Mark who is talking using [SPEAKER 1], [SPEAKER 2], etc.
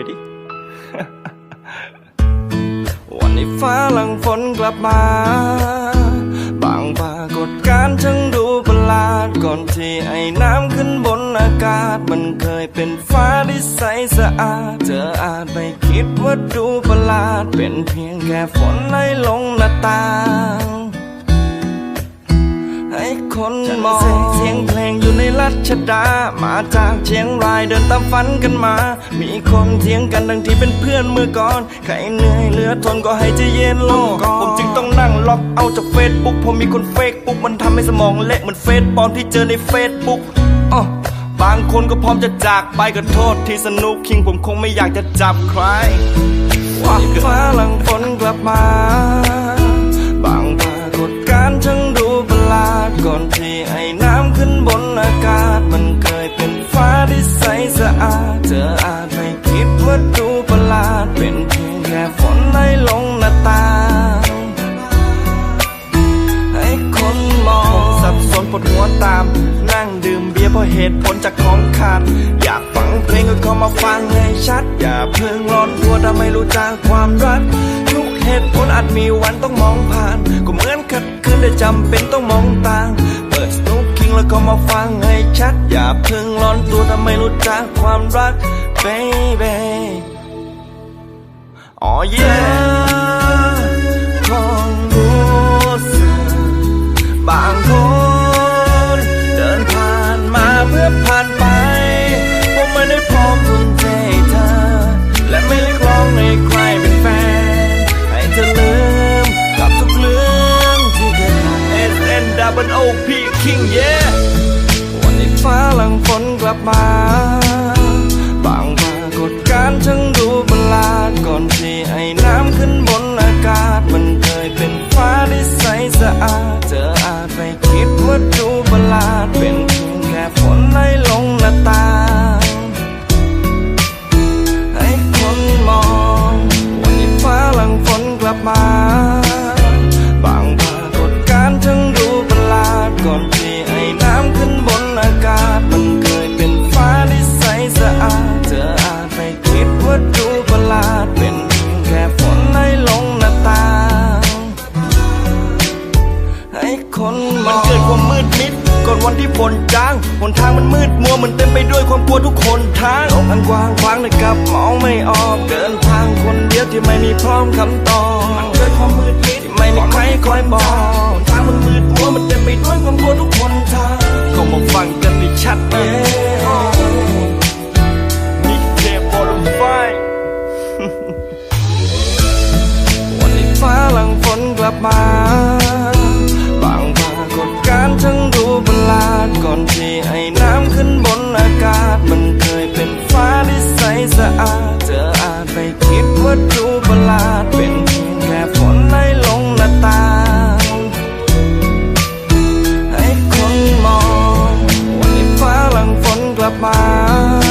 [SPEAKER 1] ready วันนี้ฟ้าหลังฝนกลับมา บางปรากฏการณ์ช่างดูประหลาด ก่อนที่ไอ้น้ำขึ้นบนอากาศ มันเคยเป็นฟ้าที่ใสสะอาด เธออาจไม่คิดว่าดูประหลาด เป็นเพียงแค่ฝนไหลลงน้า อยู่ในรัชดา มาจากเชียงรายเดินตามฝันกันมา มีคนเถียงกันดังที่เป็นเพื่อนเมื่อก่อน ใครเหนื่อยเหลือทนก็ให้ใจเย็นลงก่อนผมจึงต้องนั่งล็อกเอาจากเฟซบุ๊กผมมีคนเฟกปุ๊บมันทำให้สมองเละเหมือนเฟซปลอมที่เจอในเฟซบุ๊กอ๋อบางคนก็พร้อมจะจากไปก็โทษที่สนุกคิงผมคงไม่อยากจะจับใครว่าฟ้าหลังฝนกลับมา อาดเธออาจไม่คิดว่าดูประหลาด เป็นเพียงแค่ฝนไหลลงหน้าตา ให้คนมองสับสนปวดหัวตาม นั่งดื่มเบียร์เพราะเหตุผลจากของขาด อยากฟังเพลงก็เข้ามาฟังให้ชัด อย่าเพิ่งร้อนตัวถ้าไม่รู้จักความรักทุกเหตุผลอาจมีวันต้องมองผ่าน ก็เหมือนขัดขืนแต่จำเป็นต้องมองต่าง แล้วก็มาฟังให้ชัด อย่าเพิ่งร้อนตัวถ้าไม่รู้จักความรัก baby อ๋อ yeah King yeah วันนี้ฟ้าหลังฝนกลับมา บางปรากฏการณ์ช่างดูประหลาดก่อนที่ไอ้ นวันที่ฝนจางหนทางมันมืดมัวเหมันเต็มไปด้วยความกลัวทุกคนทางโลกมันกว้างขวางนะครับมองไม่ออกเดินทางคนเดียวที่ไม่มีพร้อมคำตอบมันเกิดความมืดมิดที่ไม่มีใครคอยบอกทางมันมืดมัวมันเต็มไปด้วยความกลัวทุกคนทางก็มาฟังกันให้ชัดนะนี่เทปบอลไฟวันนี้ฟ้าหลังฝนกลับมา now.